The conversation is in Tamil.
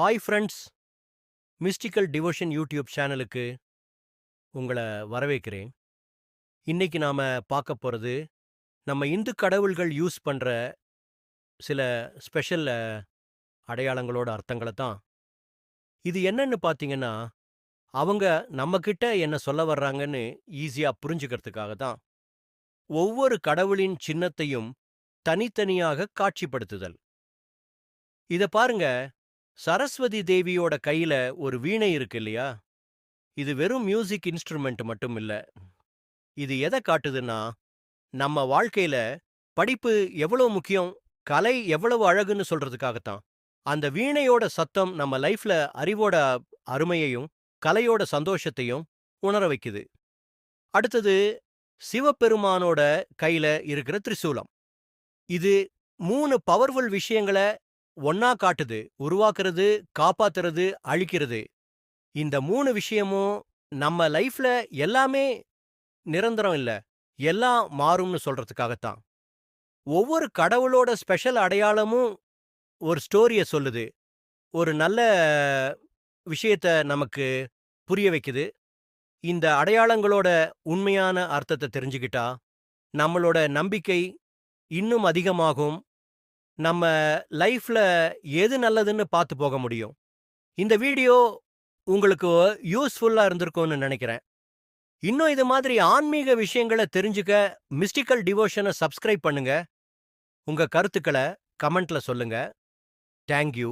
Hi friends mystical devotion YouTube சேனலுக்கு உங்களை வரவேற்கிறேன். இன்னைக்கு நாம பார்க்க போறது நம்ம இந்து கடவுள்கள் யூஸ் பண்ற சில ஸ்பெஷல் அடையாளங்களோட அர்த்தங்களை தான். இது என்னன்னு பார்த்தீங்கன்னா அவங்க நம்மக்கிட்ட என்ன சொல்ல வர்றாங்கன்னு ஈஸியா புரிஞ்சுக்கிறதுக்காக தான். ஒவ்வொரு கடவுளின் சின்னத்தையும் தனித்தனியாக காட்சிப்படுத்துதல். இத பாருங்க சரஸ்வதி தேவியோட கையில ஒரு வீணை இருக்கு இல்லையா? இது வெறும் மியூசிக் இன்ஸ்ட்ருமெண்ட் மட்டும் இல்ல. இது எதை காட்டுதுன்னா நம்ம வாழ்க்கையில படிப்பு எவ்வளவு முக்கியம் கலை எவ்வளவு அழகுன்னு சொல்றதுக்காகத்தான். அந்த வீணையோட சத்தம் நம்ம லைஃப்ல அறிவோட அருமையையும் கலையோட சந்தோஷத்தையும் உணர வைக்குது. அடுத்தது சிவபெருமானோட கையில இருக்கிற திரிசூலம். இது மூணு பவர்ஃபுல் விஷயங்களை ஒன்னா காட்டுது உருவாக்குறது காப்பாத்துறது அழிக்கிறது. இந்த மூணு விஷயமும் நம்ம லைஃப்ல எல்லாமே நிரந்தரம் இல்ல. எல்லாம் மாறும்னு சொல்றதுக்காகத்தான். ஒவ்வொரு கடவுளோட ஸ்பெஷல் அடையாளமும் ஒரு ஸ்டோரிய சொல்லுது. ஒரு நல்ல விஷயத்த நமக்கு புரிய வைக்குது. இந்த அடையாளங்களோட உண்மையான அர்த்தத்தை தெரிஞ்சுக்கிட்டா நம்மளோட நம்பிக்கை இன்னும் அதிகமாகும். நம்ம லைஃப்ல எது நல்லதுன்னு பார்த்து போக முடியும். இந்த வீடியோ உங்களுக்கு யூஸ்ஃபுல்லா இருந்திருக்கும்னு நினைக்கிறேன். இன்னும் இது மாதிரி ஆன்மீக விஷயங்களை தெரிஞ்சுக்க மிஸ்டிக்கல் டிவோஷனை சப்ஸ்கிரைப் பண்ணுங்க. உங்க கருத்துக்களை கமெண்ட்ல சொல்லுங்க. தேங்க்யூ.